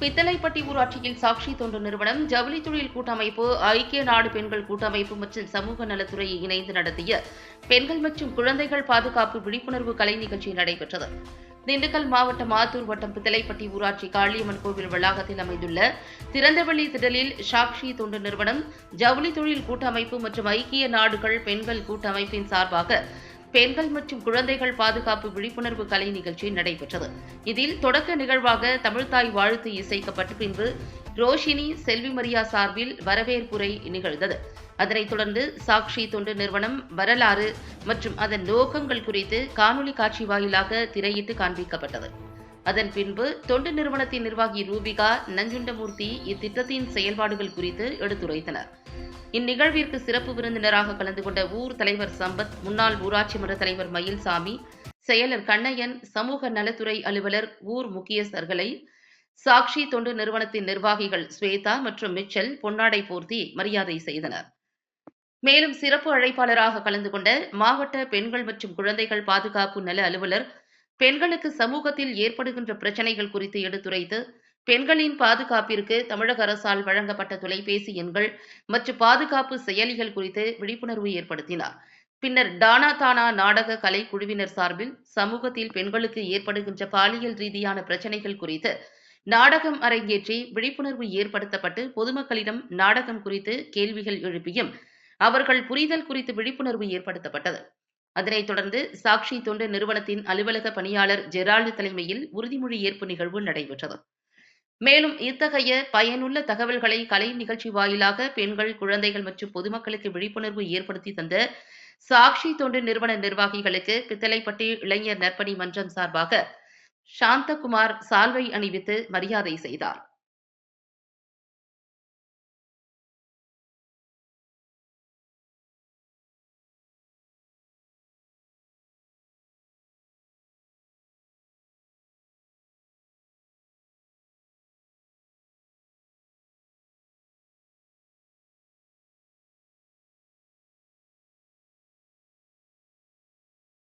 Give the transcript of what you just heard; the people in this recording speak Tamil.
பித்தளைப்பட்டி ஊராட்சியில் சாட்சி தொண்டு நிறுவனம் ஜவுளி தொழில் கூட்டமைப்பு ஐக்கிய நாடு பெண்கள் கூட்டமைப்பு மற்றும் சமூக நலத்துறை இணைந்து நடத்திய பெண்கள் மற்றும் குழந்தைகள் பாதுகாப்பு விழிப்புணர்வு கலை நிகழ்ச்சி நடைபெற்றது. திண்டுக்கல் மாவட்டம் ஆத்தூர் வட்டம் பித்தளைப்பட்டி ஊராட்சி காளியம்மன் கோவில் வளாகத்தில் அமைந்துள்ள திறந்தவெளி திடலில் சாக்ஷி தொண்டு நிறுவனம் ஜவுளி தொழில் கூட்டமைப்பு மற்றும் ஐக்கிய நாடுகள் பெண்கள் கூட்டமைப்பின் சார்பாக பெண்கள் மற்றும் குழந்தைகள் பாதுகாப்பு விழிப்புணர்வு கலை நிகழ்ச்சி நடைபெற்றது. இதில் தொடக்க நிகழ்வாக தமிழ்தாய் வாழ்த்து இசைக்கப்பட்டு பின்பு ரோஷினி செல்வி மரியா சார்பில் வரவேற்புரை நிகழ்ந்தது. அதனைத் தொடர்ந்து சாக்ஷி தொண்டு நிறுவனம் வரலாறு மற்றும் அதன் நோக்கங்கள் குறித்து காணொலி காட்சி வாயிலாக திரையிட்டு காண்பிக்கப்பட்டது. அதன் பின்பு தொண்டு நிறுவனத்தின் நிர்வாகி ரூபிகா நஞ்சுண்டமூர்த்தி இத்திட்டத்தின் செயல்பாடுகள் குறித்து எடுத்துரைத்தனர். இந்நிகழ்விற்கு சிறப்பு விருந்தினராக கலந்து கொண்ட ஊர் தலைவர் சம்பத் முன்னாள் ஊராட்சி மன்ற தலைவர் மயில்சாமி செயலர் கண்ணையன் சமூக நலத்துறை அலுவலர் ஊர் முக்கியஸ்தர்களை சாக்ஷி தொண்டு நிறுவனத்தின் நிர்வாகிகள் ஸ்வேதா மற்றும் மிச்சல் பொன்னாடை போர்த்தி மரியாதை செய்தனர். மேலும் சிறப்பு அழைப்பாளராக கலந்து கொண்ட மாவட்ட பெண்கள் மற்றும் குழந்தைகள் பாதுகாப்பு நல அலுவலர் பெண்களுக்கு சமூகத்தில் ஏற்படுகின்ற பிரச்சனைகள் குறித்து எடுத்துரைத்து பெண்களின் பாதுகாப்பிற்கு தமிழக அரசால் வழங்கப்பட்ட தொலைபேசி எண்கள் மற்றும் பாதுகாப்பு செயலிகள் குறித்து விழிப்புணர்வு ஏற்படுத்தினார். பின்னர் டானா தானா நாடக கலை குழுவினர் சார்பில் சமூகத்தில் பெண்களுக்கு ஏற்படுகின்ற பாலியல் ரீதியான பிரச்சனைகள் குறித்து நாடகம் அரங்கேற்றி விழிப்புணர்வு ஏற்படுத்தப்பட்டு பொதுமக்களிடம் நாடகம் குறித்து கேள்விகள் எழுப்பியும் அவர்கள் புரிதல் குறித்து விழிப்புணர்வு ஏற்படுத்தப்பட்டது. அதனைத் தொடர்ந்து சாக்ஷி தொண்டு நிறுவனத்தின் அலுவலக பணியாளர் ஜெரால்டு தலைமையில் உறுதிமொழி ஏற்பு நிகழ்வு நடைபெற்றது. மேலும் இத்தகைய பயனுள்ள தகவல்களை கலை நிகழ்ச்சி வாயிலாக பெண்கள் குழந்தைகள் மற்றும் பொதுமக்களுக்கு விழிப்புணர்வு ஏற்படுத்தி தந்த சாக்ஷி தொண்டு நிறுவன நிர்வாகிகளுக்கு பித்தளைப்பட்டி இளைஞர் நற்பணி மன்றம் சார்பாக சாந்தகுமார் சால்வை அணிவித்து மரியாதை செய்தார்.